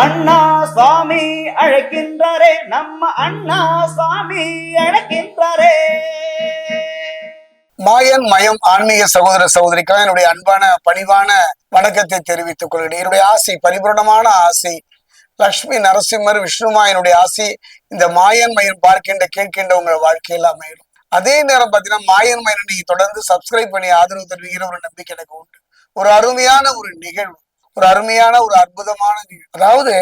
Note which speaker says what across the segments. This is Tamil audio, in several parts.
Speaker 1: அண்ணா சுவாமி அழைக்கின்றாரே நம்ம அண்ணா சுவாமி அழைக்கின்றாரே.
Speaker 2: மாயன் மயம் ஆன்மீக சகோதர சகோதரிக்காக என்னுடைய அன்பான பணிவான வணக்கத்தை தெரிவித்துக் கொள்கிறேன். என்னுடைய ஆசை பரிபூரணமான ஆசை லக்ஷ்மி நரசிம்மர் விஷ்ணுமாயனுடைய ஆசை இந்த மாயன் மயன் பார்க்கின்ற கேட்கின்ற உங்கள் வாழ்க்கையில் அமையும் அதே நேரம் பார்த்தீங்கன்னா மாயன் மயனை நீங்க தொடர்ந்து சப்ஸ்கிரைப் பண்ணி ஆதரவு தருவீங்கிற ஒரு நம்பிக்கை எனக்கு உண்டு. ஒரு அருமையான ஒரு நிகழ்வு. ஒரு அருமையான ஒரு அற்புதமான அதாவது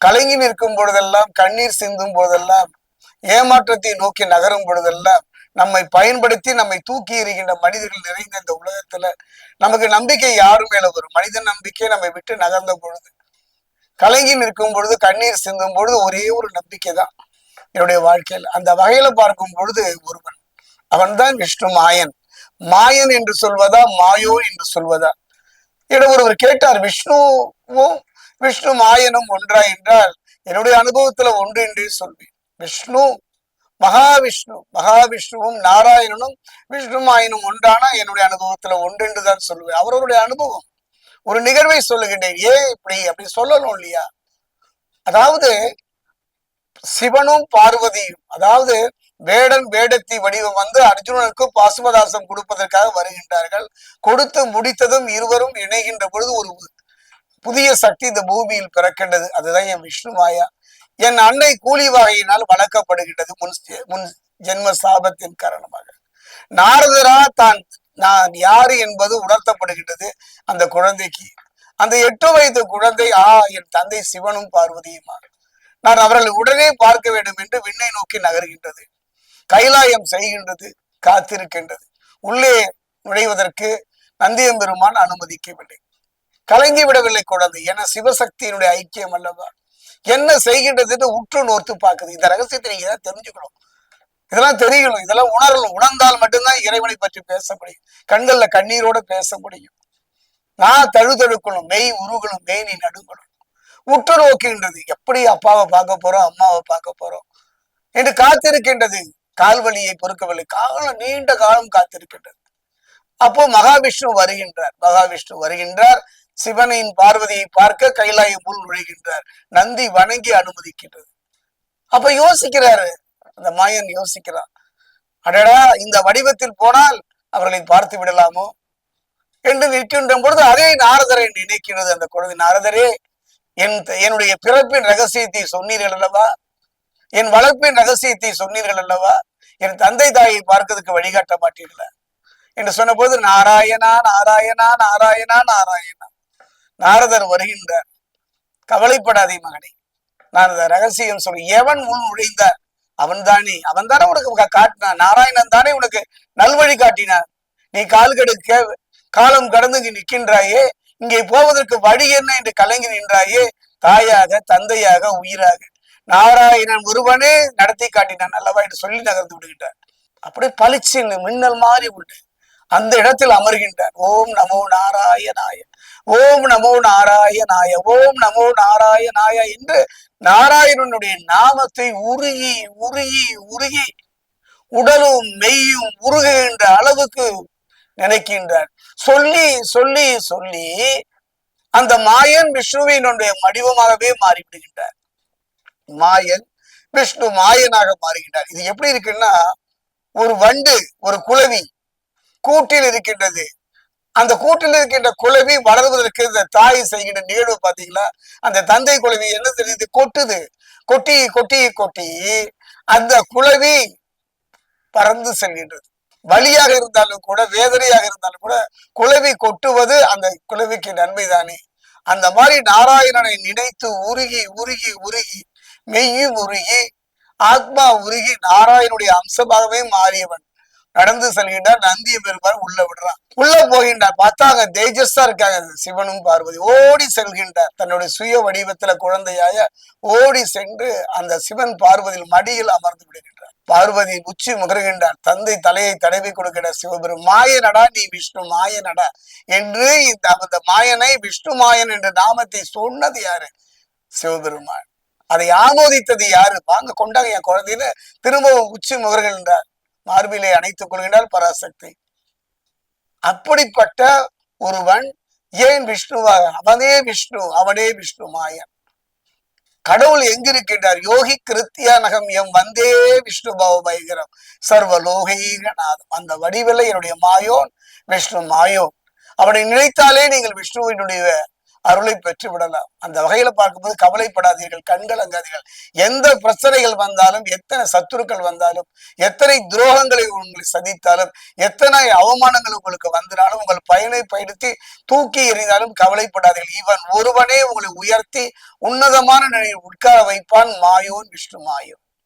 Speaker 2: கலங்கி நிற்கும் பொழுதெல்லாம் கண்ணீர் சிந்தும் போதெல்லாம் ஏமாற்றத்தை நோக்கி நகரும் பொழுதெல்லாம் நம்மை பயன்படுத்தி நம்மை தூக்கி எறிகின்ற மனிதர்கள் நிறைந்த இந்த உலகத்துல நமக்கு நம்பிக்கை யாரு மேல வரும்? மனித நம்பிக்கை நம்மை விட்டு நகர்ந்த பொழுது. கலங்கி நிற்கும் பொழுது கண்ணீர் சிந்தும் பொழுது ஒரே ஒரு நம்பிக்கை தான் என்னுடைய வாழ்க்கையில். அந்த வகையில பார்க்கும் பொழுது ஒருவன் அவன்தான் விஷ்ணு மாயன். மாயன் என்று சொல்வதா? மாயோ என்று சொல்வதா? இடம் ஒருவர் கேட்டார் விஷ்ணுவும் விஷ்ணு மாயனும் ஒன்றா என்றால் என்னுடைய அனுபவத்துல ஒன்று என்றே சொல்வேன். விஷ்ணு மகாவிஷ்ணு மகாவிஷ்ணுவும் நாராயணனும் விஷ்ணு மாயனும் ஒன்றானா என்னுடைய அனுபவத்துல ஒன்று என்று தான் சொல்லுவேன் அவரவருடைய அனுபவம். ஒரு நிகழ்வை சொல்லுகின்றேன். ஏன் இப்படி? அப்படி சொல்லணும் இல்லையா? அதாவது சிவனும் பார்வதியும் அதாவது வேடன் வேடத்தி வடிவம் வந்து அர்ஜுனனுக்கு பாசுபதாசம் கொடுப்பதற்காக வருகின்றார்கள். கொடுத்து முடித்ததும் இருவரும் இணைகின்ற பொழுது ஒரு புதிய சக்தி இந்த பூமியில் பிறக்கின்றது. அதுதான் என் விஷ்ணு மாயா. என் அன்னை கூலி வகையினால் வளர்க்கப்படுகின்றது முன் முன் ஜென்ம சாபத்தின் காரணமாக. நாரதரா தான் நான் யாரு என்பது உணர்த்தப்படுகின்றது அந்த குழந்தைக்கு. அந்த எட்டு வயது குழந்தை ஆ என் தந்தை சிவனும் பார்வதியுமா நான் அவர்களை உடனே பார்க்க வேண்டும் என்று விண்ணை நோக்கி நகர்கின்றது. கைலாயம் செய்கின்றது காத்திருக்கின்றது. உள்ளே நுழைவதற்கு நந்தியம் பெருமான் அனுமதிக்கவில்லை. கலங்கி விடவில்லை குழந்தை. என சிவசக்தியினுடைய ஐக்கியம் அல்லவா? என்ன செய்கின்றதுன்னு உற்று நோர்த்து பார்க்குது. இந்த ரகசியத்தை நீங்க ஏதாவது தெரிஞ்சுக்கணும். இதெல்லாம் தெரியணும். இதெல்லாம் உணரணும். உணர்ந்தால் மட்டும்தான் இறைவனை பற்றி பேச முடியும். கண்கள்ல கண்ணீரோட பேச முடியும். நான் தழுதழுக்கணும் மெய் உருகணும். மெய் நீ நடுங்கணும். உற்று நோக்கின்றது. எப்படி அப்பாவை பார்க்க போறோம் அம்மாவை பார்க்க போறோம் என்று காத்திருக்கின்றது. கால்வழியை பொறுக்கவில்லை. காலம் நீண்ட காலம் காத்திருக்கின்றது. அப்போ மகாவிஷ்ணு வருகின்றார். மகாவிஷ்ணு வருகின்றார். சிவனின் பார்வதியை பார்க்க கைலாயம் முள் நுழைகின்றார். நந்தி வணங்கி அனுமதிக்கின்றது. அப்ப யோசிக்கிறாரு. அந்த மாயன் யோசிக்கிறான். அடடா இந்த வடிவத்தில் போனால் அவர்களை பார்த்து விடலாமோ? என்று நிற்கின்ற பொழுது அதே நாரதரை நினைக்கிறது அந்த குழந்தை. நாரதரே என் என்னுடைய பிறப்பின் ரகசியத்தை சொன்னீர்கள் அல்லவா? என் வளர்ப்பின் ரகசியத்தை சொன்னீர்கள் அல்லவா? என் தந்தை தாயை பார்க்கறதுக்கு வழிகாட்ட மாட்டீர்கள? என்று சொன்னபோது நாராயணா நாராயணா நாராயணா நாராயணா. நாரதர் வருகின்றார் கவலைப்படாதே மகனே. நான் அந்த ரகசியம் சொல்லி எவன் உள் நுழைந்தார்? அவன் தானே அவன் தானே உனக்கு காட்டினான். நாராயணன் தானே உனக்கு நல்வழி காட்டினான். நீ கால் கெடுக்க காலம் கடந்து இங்கு நிற்கின்றாயே. இங்கே போவதற்கு வழி என்ன? என்று கலங்கி நின்றாயே. தாயாக தந்தையாக உயிராக. நாராயணன் ஒருவனே நடத்தி காட்டினான் அல்லவா என்று சொல்லி நகர்ந்து விடுகின்றார். அப்படி பளிச்சின்னு மின்னல் மாறி உண்டு. அந்த இடத்தில் அமர்கின்றார். ஓம் நமோ நாராயணாய ஓம் நமோ நாராயணாய ஓம் நமோ நாராயணாய என்று நாராயணனுடைய நாமத்தை உருகி உருகி உருகி உடலும் மெய்யும் உருகுகின்ற அளவுக்கு நினைக்கின்றார். சொல்லி சொல்லி சொல்லி அந்த மாயன் விஷ்ணுவினுடைய வடிவமாகவே மாறிவிடுகின்றார். மாயன் விஷ்ணு மாயனாக மாறுகின்றார். இது எப்படி இருக்குன்னா ஒரு வண்டு ஒரு குளவி கூட்டில் இருக்கின்றது. அந்த கூட்டில் இருக்கின்ற குளவி வளர்வதற்கு இந்த தாய் செய்கின்ற நிகழ்வு பாத்தீங்களா அந்த தந்தை குளவி என்ன தெரியுது கொட்டுது. கொட்டி கொட்டி கொட்டி அந்த குளவி பறந்து செல்கின்றது. வழியாக இருந்தாலும் கூட வேதனையாக இருந்தாலும் கூட குளவி கொட்டுவது அந்த குளவிக்கு நன்மைதானே. அந்த மாதிரி நாராயணனை நினைத்து உருகி உருகி உருகி மெய்யும் உருகி ஆத்மா உருகி நாராயணுடைய அம்சமாகவே மாறியவன். நடந்து செல்கின்றார் நந்திய பெருமாள் உள்ள விடுறான். உள்ள போகின்றார் பார்த்தா அங்க இருக்காங்க. சிவனும் பார்வதி ஓடி செல்கின்றார். தன்னுடைய சுய வடிவத்துல குழந்தையாய ஓடி சென்று அந்த சிவன் பார்வதியில் மடியில் அமர்ந்து விடுகின்றார். பார்வதி உச்சி முகருகின்றார். தந்தை தலையை தடவி கொடுக்கிற சிவபெரும் மாயனடா நீ விஷ்ணு மாயனடா என்று இந்த அந்த மாயனை விஷ்ணு மாயன் என்ற நாமத்தை சொன்னது யாரு? சிவபெருமான். அதை ஆமோதித்தது யாரு? வாங்க கொண்டாங்க என் குழந்தைன்னு திரும்பவும் உச்சி முகர்கின்றார் மார்பிலே அணைத்துக் கொள்கின்றார் பராசக்தி. அப்படிப்பட்ட ஒருவன் ஏன் விஷ்ணுவாக? அவனே விஷ்ணு அவனே விஷ்ணு மாயன். கடவுள் எங்கிருக்கின்றார்? யோகி கிருத்தியா நகம் எம் வந்தே விஷ்ணு பாவ பயங்கரம் சர்வ லோகீகநாதம் அந்த வடிவில் என்னுடைய மாயோன் விஷ்ணு மாயோன். அவனை நினைத்தாலே நீங்கள் விஷ்ணுவினுடைய அருளை பெற்று விடலாம். அந்த வகையில பார்க்கும்போது கவலைப்படாதீர்கள் கண்கள் அங்காதீர்கள். எந்த பிரச்சனைகள் வந்தாலும் எத்தனை சத்துருக்கள் வந்தாலும் எத்தனை துரோகங்களை உங்களை சதித்தாலும் எத்தனை அவமானங்கள் உங்களுக்கு வந்தாலும் உங்கள் பயனை பயணித்து தூக்கி எறிந்தாலும் கவலைப்படாதீர்கள். இவன் ஒருவனே உங்களை உயர்த்தி உன்னதமான நிலையில் உட்கார வைப்பான் மாயோன் விஷ்ணு மாயோன்.